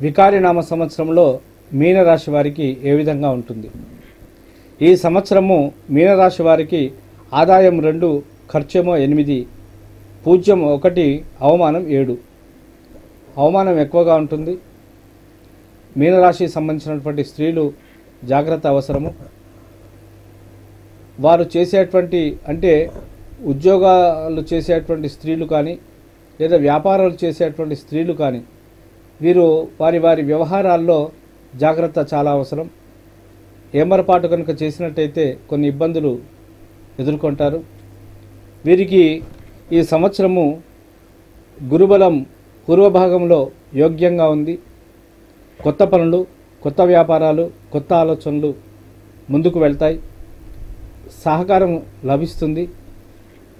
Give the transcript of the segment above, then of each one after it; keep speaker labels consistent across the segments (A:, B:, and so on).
A: వికారినామ సంవత్సరంలో మీనరాశి వారికి ఏ విధంగా ఉంటుంది? ఈ సంవత్సరము మీనరాశి వారికి ఆదాయం రెండు ఖర్చేమో ఎనిమిది పూజ్యం ఒకటి అవమానం ఏడు. అవమానం ఎక్కువగా ఉంటుంది. మీనరాశికి సంబంధించినటువంటి స్త్రీలు జాగ్రత్త అవసరము. వారు చేసేటువంటి అంటే ఉద్యోగాలు చేసేటువంటి స్త్రీలు కానీ లేదా వ్యాపారాలు చేసేటువంటి స్త్రీలు కానీ వీరు వారి వారి వ్యవహారాల్లో జాగ్రత్త చాలా అవసరం. ఏమరపాటు కనుక చేసినట్టయితే కొన్ని ఇబ్బందులు ఎదుర్కొంటారు. వీరికి ఈ సంవత్సరము గురుబలం పూర్వభాగంలో యోగ్యంగా ఉంది. కొత్త పనులు కొత్త వ్యాపారాలు కొత్త ఆలోచనలు ముందుకు వెళ్తాయి. సహకారం లభిస్తుంది.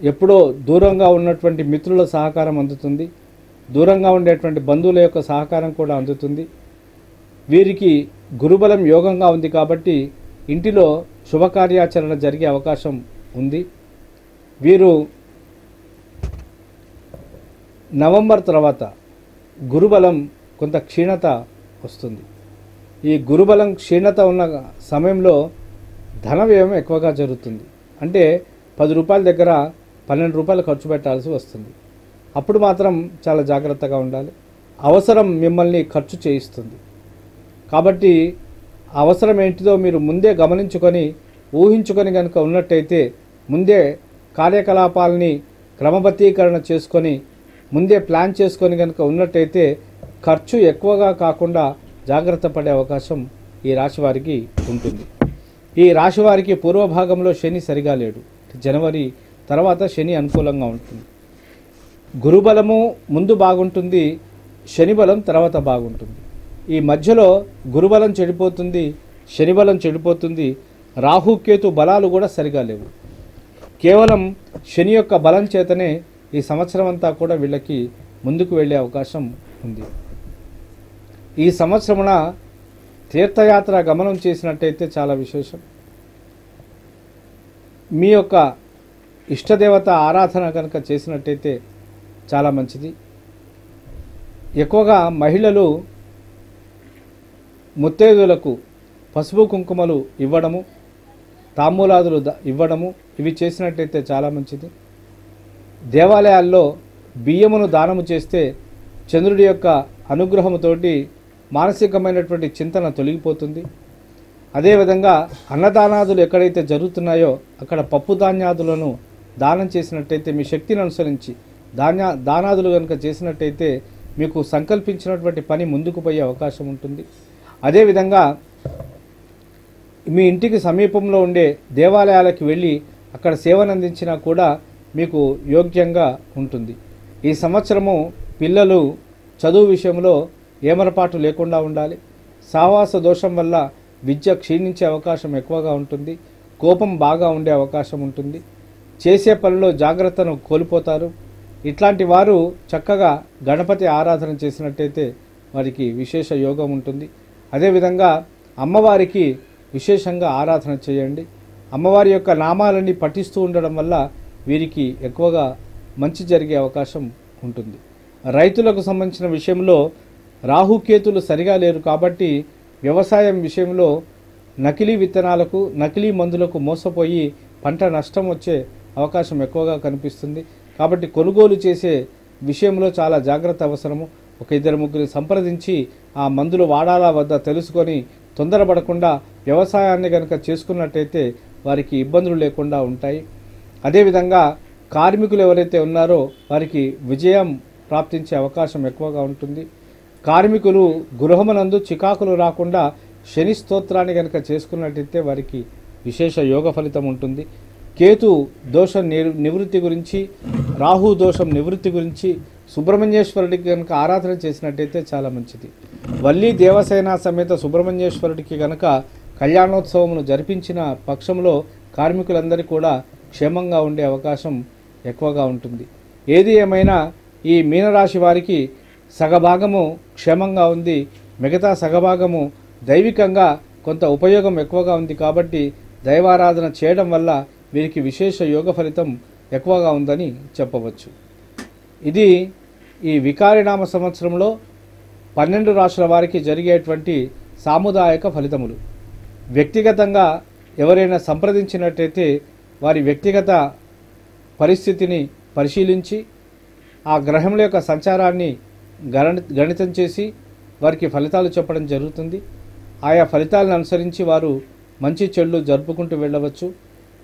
A: ఎప్పుడో దూరంగా ఉన్నటువంటి మిత్రుల సహకారం అందుతుంది. దూరంగా ఉండేటువంటి బంధువుల యొక్క సహకారం కూడా అందుతుంది. వీరికి గురుబలం యోగంగా ఉంది కాబట్టి ఇంటిలో శుభకార్యాచరణ జరిగే అవకాశం ఉంది. వీరు నవంబర్ తర్వాత గురుబలం కొంత క్షీణత వస్తుంది. ఈ గురుబలం క్షీణత ఉన్న సమయంలో ధన వ్యయం ఎక్కువగా జరుగుతుంది. అంటే పది రూపాయల దగ్గర పన్నెండు రూపాయలు ఖర్చు పెట్టాల్సి వస్తుంది. అప్పుడు మాత్రం చాలా జాగ్రత్తగా ఉండాలి. అవసరం మిమ్మల్ని ఖర్చు చేయిస్తుంది. కాబట్టి అవసరం ఏంటిదో మీరు ముందే గమనించుకొని ఊహించుకొని కనుక ఉన్నట్టయితే ముందే కార్యకలాపాలని క్రమబద్ధీకరణ చేసుకొని ముందే ప్లాన్ చేసుకొని కనుక ఉన్నట్టయితే ఖర్చు ఎక్కువగా కాకుండా జాగ్రత్త పడే అవకాశం ఈ రాశి వారికి ఉంటుంది. ఈ రాశి వారికి పూర్వభాగంలో శని సరిగా లేడు. జనవరి తర్వాత శని అనుకూలంగా ఉంటుంది. గురుబలము ముందు బాగుంటుంది శనిబలం తర్వాత బాగుంటుంది. ఈ మధ్యలో గురుబలం చెడిపోతుంది శనిబలం చెడిపోతుంది రాహుకేతు బలాలు కూడా సరిగా లేవు. కేవలం శని యొక్క బలం చేతనే ఈ సంవత్సరం అంతా కూడా వీళ్ళకి ముందుకు వెళ్ళే అవకాశం ఉంది. ఈ సంవత్సరమున తీర్థయాత్ర గమనం చేసినట్టయితే చాలా విశేషం. మీ యొక్క ఇష్టదేవత ఆరాధన కనుక చేసినట్టయితే చాలా మంచిది. ఎక్కువగా మహిళలు ముత్తైదులకు పసుపు కుంకుమలు ఇవ్వడము తాంబూలాదులు ఇవ్వడము ఇవి చేసినట్టయితే చాలా మంచిది. దేవాలయాల్లో బియ్యమును దానము చేస్తే చంద్రుడి యొక్క అనుగ్రహముతోటి మానసికమైనటువంటి చింతన తొలగిపోతుంది. అదేవిధంగా అన్నదానాదులు ఎక్కడైతే జరుగుతున్నాయో అక్కడ పప్పు ధాన్యాదులను దానం చేసినట్టయితే మీ శక్తిని అనుసరించి ధాన్య దానాదులు కనుక చేసినట్టయితే మీకు సంకల్పించినటువంటి పని ముందుకు పోయే అవకాశం ఉంటుంది. అదేవిధంగా మీ ఇంటికి సమీపంలో ఉండే దేవాలయాలకు వెళ్ళి అక్కడ సేవనందించినా కూడా మీకు యోగ్యంగా ఉంటుంది. ఈ సంవత్సరము పిల్లలు చదువు విషయంలో ఏమరపాటు లేకుండా ఉండాలి. సావాస దోషం వల్ల విద్య క్షీణించే అవకాశం ఎక్కువగా ఉంటుంది. కోపం బాగా ఉండే అవకాశం ఉంటుంది. చేసే పనిలో జాగ్రత్తను కోల్పోతారు. ఇట్లాంటి వారు చక్కగా గణపతి ఆరాధన చేసినట్టయితే వారికి విశేష యోగం ఉంటుంది. అదేవిధంగా అమ్మవారికి విశేషంగా ఆరాధన చేయండి. అమ్మవారి యొక్క నామాలన్నీ పఠిస్తూ ఉండడం వల్ల వీరికి ఎక్కువగా మంచి జరిగే అవకాశం ఉంటుంది. రైతులకు సంబంధించిన విషయంలో రాహుకేతులు సరిగా లేరు కాబట్టి వ్యవసాయం విషయంలో నకిలీ విత్తనాలకు నకిలీ మందులకు మోసపోయి పంట నష్టం వచ్చే అవకాశం ఎక్కువగా కనిపిస్తుంది. కాబట్టి కొనుగోలు చేసే విషయంలో చాలా జాగ్రత్త అవసరము. ఒక ఇద్దరు ముగ్గురిని సంప్రదించి ఆ మందులు వాడాలా వద్ద తెలుసుకొని తొందరపడకుండా వ్యవసాయాన్ని కనుక చేసుకున్నట్టయితే వారికి ఇబ్బందులు లేకుండా ఉంటాయి. అదేవిధంగా కార్మికులు ఎవరైతే ఉన్నారో వారికి విజయం ప్రాప్తించే అవకాశం ఎక్కువగా ఉంటుంది. కార్మికులు గృహమునందు చికాకులు రాకుండా శని స్తోత్రాన్ని కనుక చేసుకున్నట్టయితే వారికి విశేష యోగ ఫలితం ఉంటుంది. కేతు దోషం నివృత్తి గురించి రాహు దోషం నివృత్తి గురించి సుబ్రహ్మణ్యేశ్వరుడికి కనుక ఆరాధన చేసినట్టయితే చాలా మంచిది. వల్లి దేవసేన సమేత సుబ్రహ్మణ్యేశ్వరుడికి కనుక కళ్యాణోత్సవమును జరిపించిన పక్షంలో కార్మికులందరికీ కూడా క్షేమంగా ఉండే అవకాశం ఎక్కువగా ఉంటుంది. ఏది ఏమైనా ఈ మీనరాశి వారికి సగభాగము క్షేమంగా ఉంది మిగతా సగభాగము దైవికంగా కొంత ఉపయోగం ఎక్కువగా ఉంది కాబట్టి దైవారాధన చేయడం వల్ల వీరికి విశేష యోగ ఫలితం ఎక్కువగా ఉందని చెప్పవచ్చు. ఇది ఈ వికారినామ సంవత్సరంలో పన్నెండు రాష్ట్రాల వారికి జరిగేటువంటి సాముదాయక ఫలితములు. వ్యక్తిగతంగా ఎవరైనా సంప్రదించినట్టయితే వారి వ్యక్తిగత పరిస్థితిని పరిశీలించి ఆ గ్రహముల యొక్క సంచారాన్ని గణ గణితం చేసి వారికి ఫలితాలు చెప్పడం జరుగుతుంది. ఆయా ఫలితాలను అనుసరించి వారు మంచి చెడులు జరుపుకుంటూ వెళ్ళవచ్చు.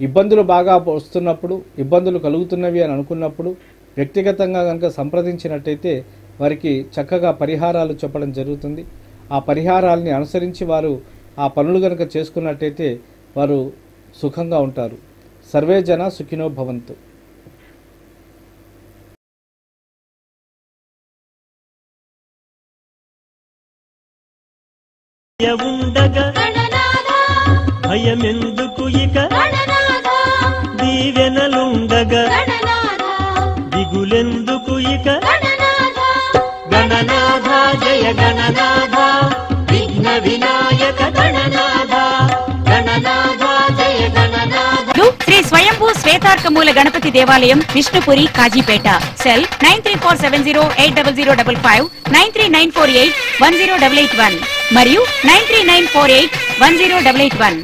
A: ఇబ్బందులు బాగా వస్తున్నప్పుడు ఇబ్బందులు కలుగుతున్నవి అని అనుకున్నప్పుడు వ్యక్తిగతంగా కనుక సంప్రదించినట్టయితే వారికి చక్కగా పరిహారాలు చెప్పడం జరుగుతుంది. ఆ పరిహారాలని అనుసరించి వారు ఆ పనులు కనుక చేసుకున్నట్టయితే వారు సుఖంగా ఉంటారు. సర్వే జన సుఖినో భవంతు.
B: భయమెందుకు ఇక జయ గణనాథ విఘ్న వినాయక గణనాథ గణనాథ జయ
C: శ్రీ స్వయంభూ శ్వేతార్కమూల గణపతి దేవాలయం Vishnupuri Kazipet. Cell nine three four seven zero eight double zero double five nine three nine four eight one zero double eight one మరియు nine three nine four eight one zero double eight one.